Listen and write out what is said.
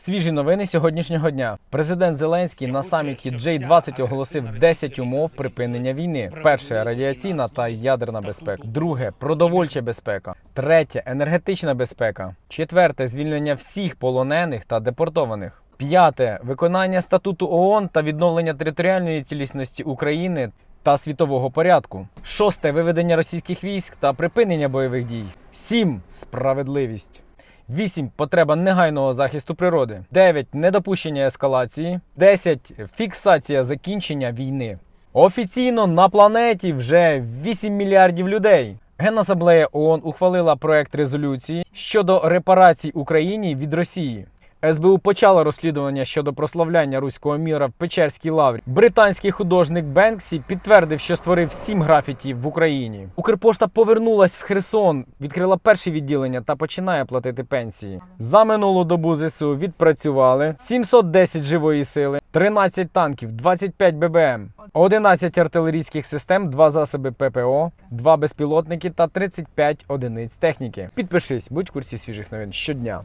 Свіжі новини сьогоднішнього дня. Президент Зеленський на саміті J20 оголосив 10 умов припинення війни. Перше радіаційна та ядерна безпека. Друге продовольча безпека. Третє енергетична безпека. Четверте звільнення всіх полонених та депортованих. П'яте виконання статуту ООН та відновлення територіальної цілісності України та світового порядку. Шосте виведення російських військ та припинення бойових дій. Сім справедливість. 8. Потреба негайного захисту природи. 9. Недопущення ескалації. 10. Фіксація закінчення війни. Офіційно на планеті вже 8 мільярдів людей. Генасаблея ООН ухвалила проект резолюції щодо репарацій Україні від Росії. СБУ почала розслідування щодо прославляння руського міра в Печерській лаврі. Британський художник Бенксі підтвердив, що створив сім графіті в Україні. Укрпошта повернулась в Херсон, відкрила перше відділення та починає платити пенсії. За минулу добу ЗСУ відпрацювали 710 живої сили, 13 танків, 25 ББМ, 11 артилерійських систем, 2 засоби ППО, 2 безпілотники та 35 одиниць техніки. Підпишись, будь в курсі свіжих новин щодня.